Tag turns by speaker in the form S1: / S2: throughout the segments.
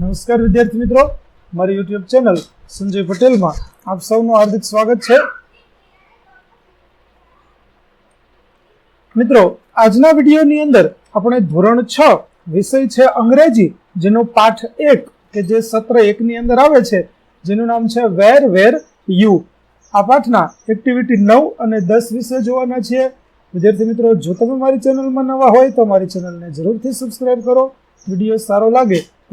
S1: નમસ્કાર વિદ્યાર્થી મિત્રો. મારી યુટ્યુબ ચેનલ સંજય પટેલમાં આપ સૌનું હાર્દિક સ્વાગત છે. મિત્રો, આજના વિડીયોની અંદર આપણે ધોરણ છ વિષય છે અંગ્રેજી, જેનો પાઠ એક કે જે સત્ર એકની અંદર આવે છે, જેનું નામ છે વેર વેર, યુ. આ પાઠના એક્ટિવિટી નવ અને દસ વિશે જોવાના છીએ. વિદ્યાર્થી મિત્રો, જો તમે મારી ચેનલમાં નવા હોય તો મારી ચેનલને જરૂરથી સબસ્ક્રાઈબ કરો. વીડિયો સારો લાગે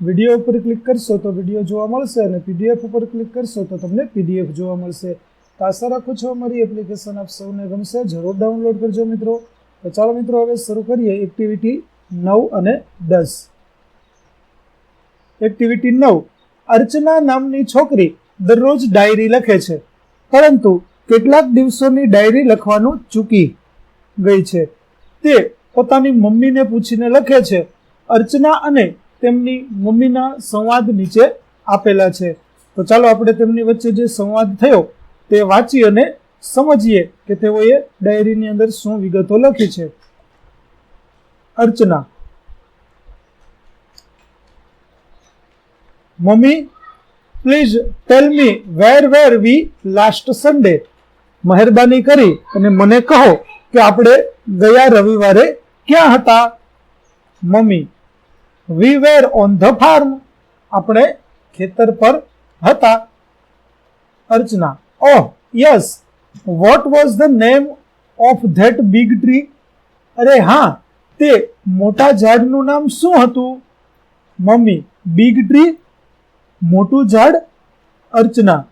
S1: વીડિયો ઉપર ક્લિક કરશો તો વીડિયો જોવા મળશે અને પીડીએફ ઉપર ક્લિક કરશો તો તમને પીડીએફ જોવા મળશે. તો આશા રાખું છું અમારી એપ્લિકેશન આપ સૌને ગમશે. જરૂર ડાઉનલોડ કરજો મિત્રો. તો ચાલો મિત્રો હવે શરૂ કરીએ એક્ટિવિટી નવ અને દસ. એક્ટિવિટી નવ. અર્ચના નામની છોકરી દરરોજ ડાયરી લખે છે. પરંતુ કેટલાક દિવસોની ડાયરી લખવાનું ચૂકી ગઈ છે. તે પોતાની મમ્મીને પૂછીને લખે છે, અર્ચના અને તેમની મમ્મીના સંવાદ નીચે આપેલા છે. તો ચાલો આપણે તેમની વચ્ચે જે સંવાદ થયો તે વાંચી અને સમજીએ કે તેઓએ ડાયરીની અંદર શું વિગતો લખી છે. Archana. Mummy please tell me where were we last Sunday મહેરબાની કરી અને મને કહો કે આપણે ગયા રવિવારે ક્યાં હતા? Mummy we were on the farm આપણે ખેતર પર હતા. Archana, oh, yes what was the name of that big tree અરે હા, તે મોટા ઝાડનું નામ શું હતું? મમ્મી બિગ ટ્રી મોટું ઝાડ? Archana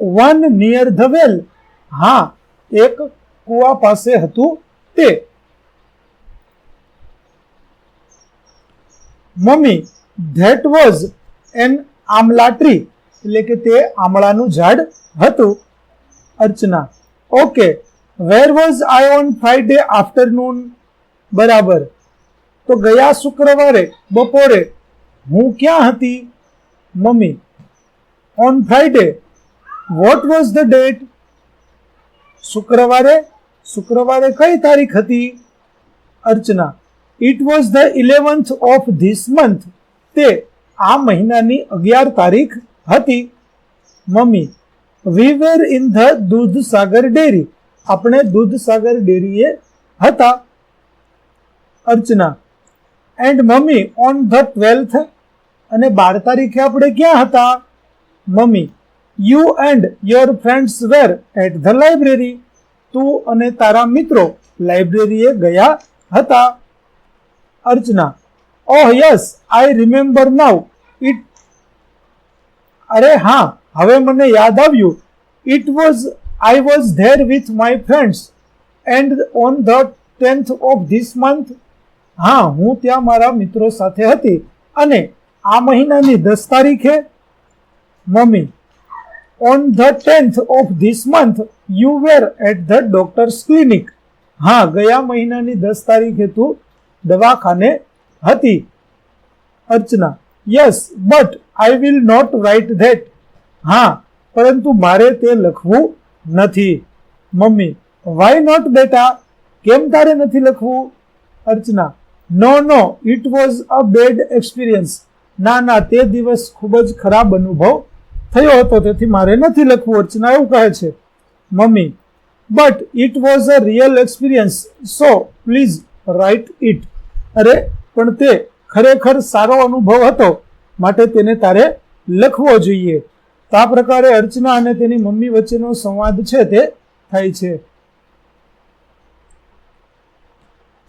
S1: one near the well હા, એક કુવા પાસે હતું તે. Mummy that was an amla tree એટલે કે તે આમળાનું ઝાડ હતું. Archana okay where was I on Friday afternoon બરાબર. તો ગયા શુક્રવારે, બપોરે, હું ક્યાં હતી? Mummy on Friday what was the date શુક્રવારે શુક્રવારે કઈ તારીખ હતી? Archana it was the eleventh of this month તે આ મહિનાની અગિયાર તારીખ હતી. Mummy we were in the Dudhsagar dairy. આપણે દૂધસાગર ડેરીએ હતા. Archana and mummy on the twelfth અને બાર તારીખે આપણે ક્યાં હતા? Mummy you and your friends were at the library તું અને તારા મિત્રો લાઇબ્રેરીએ ગયા હતા. Archana. Oh, yes I remember now it અરે હા, હવે મને યાદ આવ્યું. It was I was there with my friends and on the tenth of this month હા, હું ત્યાં મારા મિત્રો સાથે હતી. અને આ મહિનાની દસ તારીખે, mummy on the tenth of this month you were at the doctor's clinic હા, ગયા મહિનાની દસ તારીખે તું દવાખાને હતી. Archana yes but I will not write that હા, પરંતુ મારે તે લખવું નથી. મમ્મી વાય નોટ બેટા? કેમ તારે નથી લખવું? Archana no no it was a bad experience ના ના, તે દિવસ ખૂબ જ ખરાબ અનુભવ થયો હતો, તેથી મારે નથી લખવું. અર્ચના એવું કહે છે. Mummy but it was a real experience so please write it અરે, પણ તે ખરેખર સારો અનુભવ હતો. માટે તેને તારે લખવો જોઈએ. તો આ પ્રકારે અર્ચના અને તેની મમ્મી વચ્ચેનો સંવાદ છે તે થાય છે.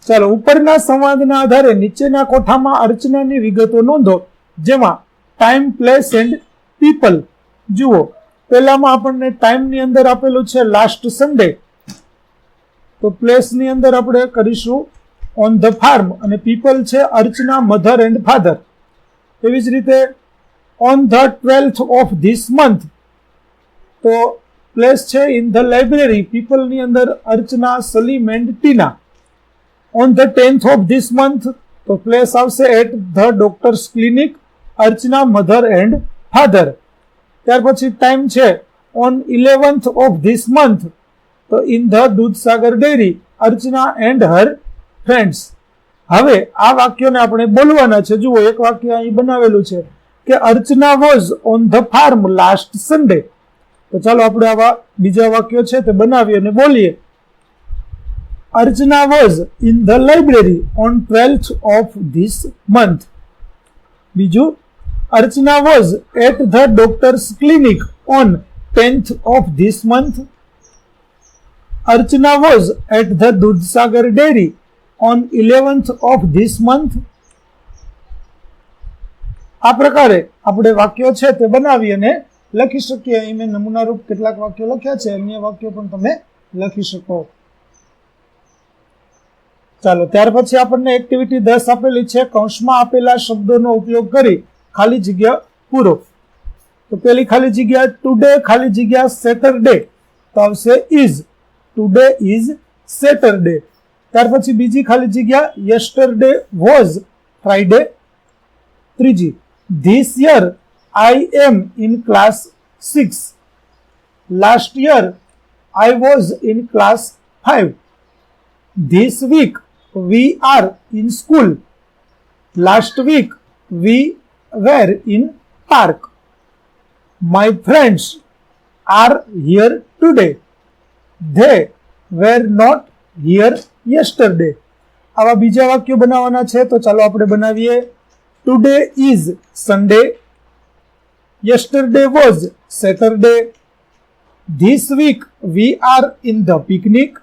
S1: ચાલો, ઉપરના સંવાદના આધારે નીચેના કોઠામાં અર્ચનાની વિગતો નોંધો. જેમાં ટાઈમ પ્લેસ એન્ડ પીપલ જુઓ, પહેલામાં આપણને ટાઈમની અંદર આપેલું છે લાસ્ટ સન્ડે તો પ્લેસની અંદર આપણે કરીશું ઓન ધ ફાર્મ અને પીપલ છે અર્ચના મધર એન્ડ ફાધર એવી જ રીતે on the twelfth of this month તો પ્લેસ છે ઇન ધ લાઇબ્રેરી પીપલની અંદર Archana Salim and Tina on the tenth of this month તો પ્લેસ આવશે at the doctor's clinic Archana mother and father ત્યાર પછી ટાઈમ છે on eleventh of this month તો in the Dudhsagar dairy Archana and her friends હવે આ વાક્યોને આપણે બોલવાના છે. જુઓ, એક વાક્ય અહીં બનાવેલું છે કે Archana was on the farm last Sunday તો ચાલો આપણે આવા બીજા વાક્યો છે તે બનાવીએ અને બોલીએ. Archana was in the library on twelfth of this month બીજું, Archana was at the doctor's clinic on tenth of this month Archana was at the Dudhsagar dairy on eleventh of this month આ પ્રકારે આપણે વાક્યો છે તે બનાવી અને લખી શકીએ. અહીં મેં નમૂનારૂપ કેટલાક વાક્યો લખ્યા છે. અન્ય વાક્યો પણ તમે લખી શકો. ચાલો, ત્યાર પછી આપણને એક્ટિવિટી દસ આપેલી છે. કૌંસમાં આપેલા શબ્દોનો ઉપયોગ કરી ખાલી જગ્યા પૂરો. તો પેલી ખાલી જગ્યા ટુડે ખાલી જગ્યા સેટરડે તો આવશે ઇઝ ટુડે ઇઝ સેટરડે ત્યાર પછી બીજી ખાલી જગ્યા યસ્ટરડે વોઝ ફ્રાઈડે ત્રીજી this year I am in class six last year I was in class five this week we are in school last week we were in park my friends are here today they were not here yesterday આવા બીજા વાક્યો બનાવવાના છે, તો ચાલો આપણે બનાવીએ. Today is Sunday yesterday was Saturday this week we are in the picnic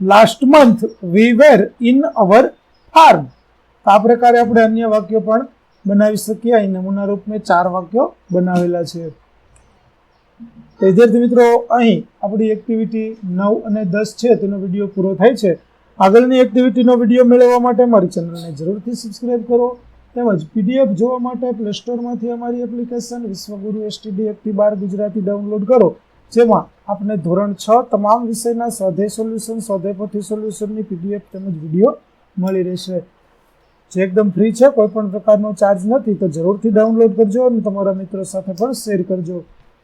S1: last month we were in our farm આ પ્રકારે આપણે અન્ય વાક્યો પણ બનાવી શકીએ. અહીં નમૂના રૂપ મેં ચાર વાક્યો બનાવેલા છે. તો વિદ્યાર્થી મિત્રો, અહીં આપણી એક્ટિવિટી નવ અને દસ છે, તેનો વીડિયો પૂરો થાય છે. આગળની એક્ટિવિટીનો વીડિયો મેળવવા માટે મારી ચેનલને જરૂરથી સબસ્ક્રાઇબ કરો. તેમજ પીડીએફ જોવા માટે પ્લે સ્ટોરમાંથી અમારી એપ્લિકેશન વિશ્વગુરુ એસટીડી એક્ટી બાર ગુજરાતી ડાઉનલોડ કરો, જેમાં આપને ધોરણ છ તમામ વિષયના સ્વાધે સોલ્યુશન સ્વાધ્યાય પોથી સોલ્યુશનની પીડીએફ તેમજ વીડિયો મળી રહેશે. જે એકદમ ફ્રી છે, કોઈ પણ પ્રકારનો ચાર્જ નથી, તો જરૂરથી ડાઉનલોડ કરજો અને તમારા મિત્રો સાથે પણ શેર કરજો.